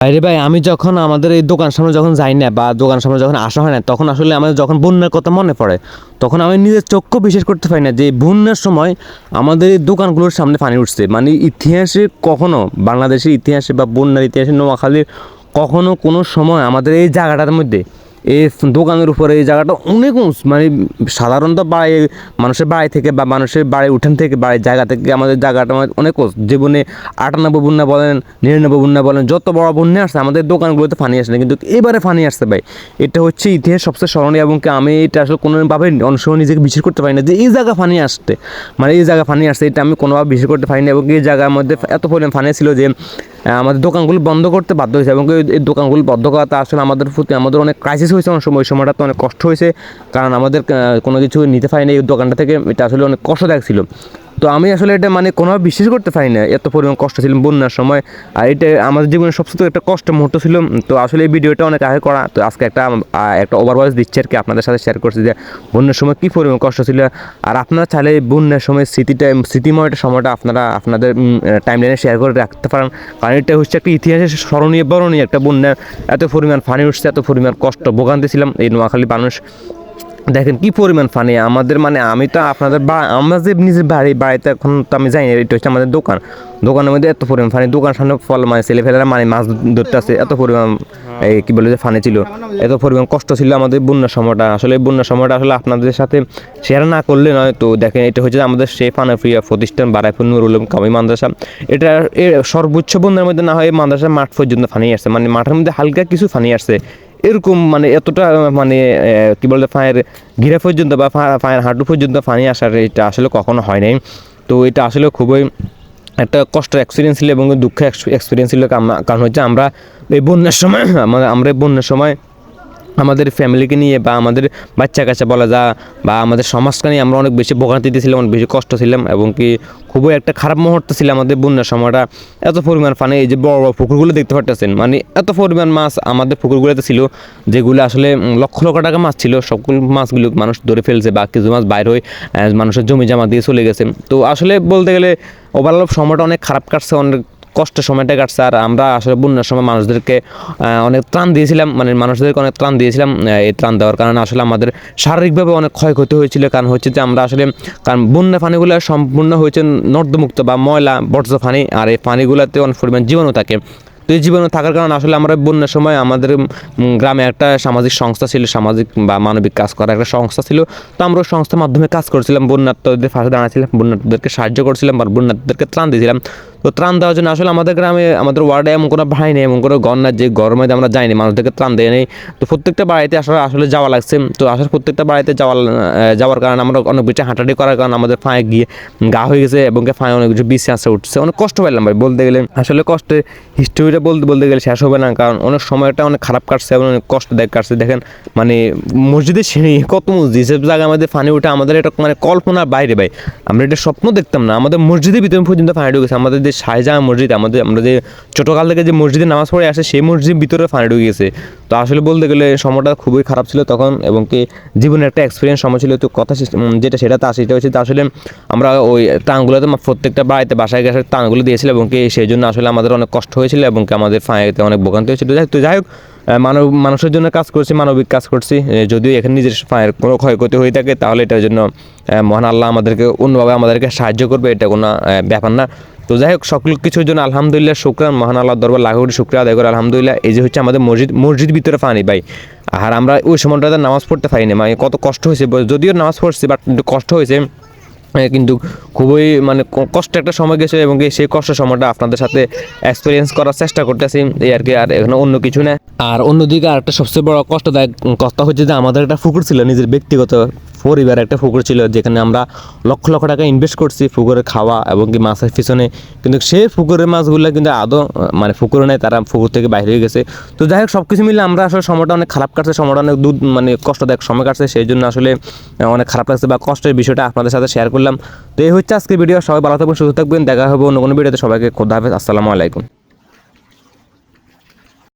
আরে ভাই, আমি যখন আমাদের এই দোকান সামনে যখন যাই না বা দোকান সামনে যখন আসা হয় না, তখন আসলে আমাদের যখন বন্যার কথা মনে পড়ে, তখন আমি নিজের চক্ষু বিশ্বাস করতে পারি না যে বন্যার সময় আমাদের এই দোকানগুলোর সামনে পানি উঠছে। মানে ইতিহাসে কখনো, বাংলাদেশের ইতিহাসে বা বন্যার ইতিহাসে নোয়াখালীর কখনো কোনো সময় আমাদের এই জায়গাটার মধ্যে এই দোকানের উপরে এই জায়গাটা অনেক উঁচ মানে সাধারণত বাড়ি মানুষের বাড়ি থেকে বা মানুষের বাড়ি উঠান থেকে বাড়ির জায়গা থেকে আমাদের জায়গাটা আমাদের অনেক উঁচ। জীবনে আটানব্বই বন্যা বলেন, নিরানব্বই বন্যা বলেন, যত বড় বন্যা আসছে, আমাদের দোকানগুলোতে পানি আসে না। কিন্তু এবারে ফানি আসছে ভাই। এটা হচ্ছে ইতিহাস সবচেয়ে স্মরণীয় এবং আমি এটা আসলে কোনোভাবে অনেক সময় নিজেকে বিশ্বাস করতে পারি না যে এই জায়গা ফানি আসতে মানে এই জায়গা ফানি আসছে, এটা আমি কোনোভাবে বিশ্বাস করতে পারি না এবং এই জায়গার মধ্যে এত পরিমাণ ফানি ছিল যে আমাদের দোকানগুলো বন্ধ করতে বাধ্য হয়েছে এবং এই- দোকানগুলো বন্ধ করাতে আসলে আমাদের প্রতি আমাদের অনেক ক্রাইসিস হয়েছে অনেক সময়। ওই সময়টা তো অনেক কষ্ট হয়েছে, কারণ আমাদের কোনো কিছু নিতে পারিনি। এই দোকানটা থেকে এটা আসলে অনেক কষ্ট ছিল। তো আমি আসলে এটা মানে কোনোভাবে বিশ্বাস করতে পারি না, এত পরিমাণ কষ্ট ছিল বন্যার সময়। আর এটা আমাদের জীবনের সবচেয়ে একটা কষ্ট মুহূর্ত ছিল। তো আসলে এই ভিডিওটা অনেক আগে করা, তো আজকে একটা একটা ওভারভয়েস দিচ্ছি আর কি, আপনাদের সাথে শেয়ার করছি যে বন্যার সময় কী পরিমাণ কষ্ট ছিল। আর আপনারা চাইলে বন্যার সময় স্মৃতিটা স্মৃতিময় একটা সময়টা আপনারা আপনাদের টাইম লাইনে শেয়ার করে রাখতে পারেন। কারণ এটা হচ্ছে একটা ইতিহাসের স্মরণীয়, বরণীয় একটা বন্যা। এত পরিমাণ পানি উঠছে, এত পরিমাণ কষ্ট, ভোগান্তি ছিলাম। এই নোয়াখালী মানুষ দেখেন কি পরিমাণ ফানি আমাদের মানে আমি তো আপনাদের বা আমরা যে নিজের বাড়ি বাড়িতে এখন তো আমি জানি না, এটা হচ্ছে আমাদের দোকান। দোকানের মধ্যে এত পরিমাণ ফানি দোকান সামনে ফল মানে ছেলে ফেলেরা মানে মাছ ধরতে আছে এত পরিমাণ, এই কি বলে যে ফানি ছিল। এত পরিমাণ কষ্ট ছিল আমাদের বন্যার সময়টা। আসলে বন্যার সময়টা আসলে আপনাদের সাথে শেয়ার না করলে নয় তো দেখেন, এটা হচ্ছে আমাদের সেই ফানাফ্রিয়া প্রতিষ্ঠান বারাইপুর নুরুল উলুম কামি মাদ্রাসা। এটা এর সর্বোচ্চ বন্যার মধ্যে না হয় মাদ্রাসা মাঠ পর্যন্ত ফানি আসছে। মানে মাঠের মধ্যে হালকা কিছু ফানি আসছে। এরকম মানে এতটা মানে কি বলতে ফায়ের ঘিরা পর্যন্ত বা ফায়ের হাঁটু পর্যন্ত পানি আসার এটা আসলে কখনো হয় নাই। তো এটা আসলে খুবই একটা কষ্ট এক্সপিরিয়েন্স ছিল এবং দুঃখ এক্সপিরিয়েন্স ছিল কারণ হচ্ছে আমরা এই বন্যার সময় আমরা আমরা বন্যার সময় আমাদের ফ্যামিলিকে নিয়ে বা আমাদের বাচ্চা কাচ্চা বলা যা বা আমাদের সমাজকে নিয়ে আমরা অনেক বেশি ভোগান্তিতে ছিলাম অনেক বেশি কষ্ট ছিলাম এবং কি খুবই একটা খারাপ মুহূর্ত ছিল আমাদের বন্যার সময়টা। এত পরিমাণ পানি এই যে বড় বড় পুকুরগুলো দেখতে পারতেছেন মানে এত পরিমাণ মাছ আমাদের পুকুরগুলোতে ছিল, যেগুলো আসলে লক্ষ লক্ষ টাকা মাছ ছিল, সকল মাছগুলো মানুষ ধরে ফেলছে বা কিছু মাছ বাইর হয়ে মানুষের জমি জমা দিয়ে চলে গেছে। তো আসলে বলতে গেলে ওভারঅল সময়টা অনেক খারাপ কাটছে, অনেক কষ্টের সময়টা কাটছে। আর আমরা আসলে বন্যার সময় মানুষদেরকে অনেক ত্রাণ দিয়েছিলাম। মানে মানুষদেরকে অনেক ত্রাণ দিয়েছিলাম এই ত্রাণ দেওয়ার কারণে আসলে আমাদের শারীরিকভাবে অনেক ক্ষয়ক্ষতি হয়েছিল। কারণ হচ্ছে যে আমরা আসলে, কারণ বন্যা পানিগুলো সম্পূর্ণ হয়েছে নর্দমুক্ত বা ময়লা, বর্জ্য পানি, আর এই পানিগুলোতে অনেক পরিমাণ জীবাণু থাকে। তো এই জীবাণু থাকার কারণে আসলে আমরা বন্যার সময় আমাদের গ্রামে একটা সামাজিক সংস্থা ছিল, সামাজিক বা মানবিক কাজ করার একটা সংস্থা ছিল। তো আমরা সংস্থার মাধ্যমে কাজ করছিলাম। বন্যার্থদের পাশে দাঁড়াচ্ছিলাম বন্যার্থদেরকে সাহায্য করছিলাম বা বন্যার্থদেরকে ত্রাণ দিয়েছিলাম। তো ত্রাণ দেওয়ার জন্য আসলে আমাদের গ্রামে, আমাদের ওয়ার্ডে এমন কোনো ভাই নেই, এমন কোনো ঘর না যে গরমে আমরা যাইনি, মানুষদেরকে ত্রাণ দেয় নেই। তো প্রত্যেকটা বাড়িতে আসলে আসলে যাওয়া লাগছে। তো আসলে প্রত্যেকটা বাড়িতে যাওয়া যাওয়ার কারণে আমরা অনেক বেশি হাঁটাহাঁটি করার কারণে আমাদের ফাঁয়ে গিয়ে গা হয়ে গেছে এবং ফাঁয়ে অনেক কিছু বিষ আসে উঠছে। অনেক কষ্ট পাইলাম ভাই, বলতে গেলে। আসলে কষ্টের হিস্টোরিটা বলতে বলতে গেলে শেষ হবে না, কারণ অনেক সময়টা অনেক খারাপ কাটছে এবং অনেক কষ্টদায়ক কাটছে। দেখেন মানে মসজিদের সিঁড়ি, কত মসজিদ সব জায়গায় আমাদের পানি উঠে আমাদের এটা মানে কল্পনার বাইরে ভাই। আমরা এটা স্বপ্ন দেখতাম না, আমাদের মসজিদের ভিতরে পর্যন্ত পানি ঢুকেছে, আমাদের যে শাহজাহান মসজিদ, আমাদের, আমরা যে ছোটোকাল থেকে যে মসজিদে নামাজ পড়ে আসে, সেই মসজিদের ভিতরে পানি ঢুকে গেছে। তো আসলে বলতে গেলে সময়টা খুবই খারাপ ছিল তখন এবং কি জীবনের একটা এক্সপিরিয়েন্স সময় ছিল। তো কথা যেটা, সেটা তা, সেটা হচ্ছে আসলে আমরা ওই টাঙ্গুলোতে প্রত্যেকটা বাড়িতে বাসায় গেছে টাঙ্গুলো দিয়েছিল এবং কি সেই জন্য আসলে আমাদের অনেক কষ্ট হয়েছিল এবং কি আমাদের ফাঁয়েতে অনেক ভোগান্তি হয়েছিল। তো যাই হোক মানব, মানুষের জন্য কাজ করছি, মানবিক কাজ করছি। যদিও এখানে নিজের ফাঁয়ের কোনো ক্ষয়ক্ষতি হয়ে থাকে, তাহলে এটার জন্য মহান আল্লাহ আমাদেরকে অন্যভাবে আমাদেরকে সাহায্য করবে, এটা কোনো ব্যাপার না। তো যাই হোক, সকল কিছুর জন্য আলহামদুলিল্লাহ শুক্রান, মহান আল্লাহ দরবার লাখ কোটি শুক্রিয়া আদায় করে। আলহামদুলিল্লাহ, এই যে হচ্ছে আমাদের মসজিদ মসজিদ ভিতরে পানি ভাই। আর আমরা ওই সময়টাতে নামাজ পড়তে পারিনি মানে কত কষ্ট হয়েছে যদিও নামাজ পড়ছি বাট কষ্ট হয়েছে। কিন্তু খুবই মানে কষ্ট একটা সময় গেছে এবং সেই কষ্টের সময়টা আপনাদের সাথে এক্সপিরিয়েন্স করার চেষ্টা করতেছি, এই আর কি, আর এখানে অন্য কিছু না। আর অন্যদিকে আরেকটা সবচেয়ে বড় কষ্টদায়ক কথা হচ্ছে যে আমাদের একটা পুকুর ছিল নিজের ব্যক্তিগত পরিবার একটা পুকুর ছিল যেখানে আমরা লক্ষ লক্ষ টাকা ইনভেস্ট করছি পুকুরে খাওয়া এবং কি মাছের পিছনে। কিন্তু সেই পুকুরের মাছগুলো কিন্তু আদৌ মানে পুকুরে নেই, তারা পুকুর থেকে বাইরে হয়ে গেছে। তো যাই হোক সব কিছু মিলে আমরা আসলে সময়টা অনেক খারাপ কাটছে, সময়টা অনেক দুধ মানে কষ্টদায়ক সময় কাটছে, সেই জন্য আসলে অনেক খারাপ লাগছে বা কষ্টের বিষয়টা আপনাদের সাথে শেয়ার করলাম। তো এই হচ্ছে আজকে ভিডিও সবাই ভালো থাকবেন, সুস্থ থাকবেন, দেখা হবে অন্য কোনো ভিডিওতে সবাইকে খোদা হাফেজ, আসসালামু আলাইকুম।